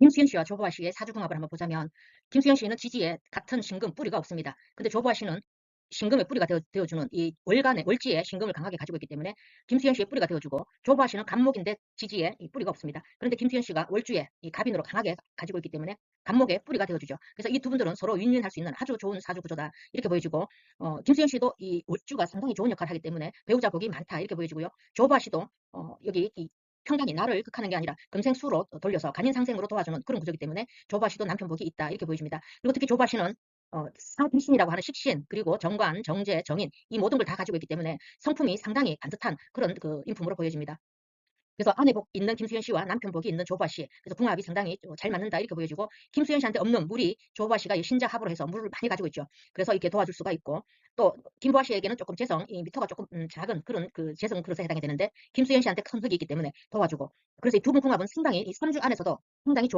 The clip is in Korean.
김수현 씨와 조보아 씨의 사주궁합을 한번 보자면 김수현 씨는 지지에 같은 신금 뿌리가 없습니다. 근데 조보아 씨는 신금의 뿌리가 되어, 되어주는 이 월간의 월지에 신금을 강하게 가지고 있기 때문에 김수현 씨의 뿌리가 되어주고 조보아 씨는 간목인데 지지에 이 뿌리가 없습니다. 그런데 김수현 씨가 월주에 이 갑인으로 강하게 가지고 있기 때문에 간목의 뿌리가 되어주죠. 그래서 이 두 분들은 서로 윈윈할 수 있는 아주 좋은 사주 구조다 이렇게 보여주고 어, 김수현 씨도 이 월주가 상당히 좋은 역할을 하기 때문에 배우자 복이 많다 이렇게 보여주고요. 조보아 씨도 어, 여기 이 평강이 나를 극하는 게 아니라 금생수로 돌려서 간인상생으로 도와주는 그런 구조이기 때문에 조바 씨도 남편 복이 있다 이렇게 보여집니다. 그리고 특히 조바 씨는 어, 사귀신이라고 하는 식신 그리고 정관, 정제, 정인 이 모든 걸 다 가지고 있기 때문에 성품이 상당히 반듯한 그런 그 인품으로 보여집니다. 그래서 아내복 있는 김수현 씨와 남편복이 있는 조바 씨. 그래서 궁합이 상당히 잘 맞는다 이렇게 보여지고 김수현 씨한테 없는 물이 조바 씨가 신자합으로 해서 물을 많이 가지고 있죠. 그래서 이렇게 도와줄 수가 있고 또 김보아 씨에게는 조금 재성, 이 미터가 조금 음, 작은 그런 그 재성 그릇에 해당이 되는데 김수현 씨한테 큰 흙이 있기 때문에 도와주고 그래서 이 두 분 궁합은 상당히 이 3주 안에서도 상당히 좋은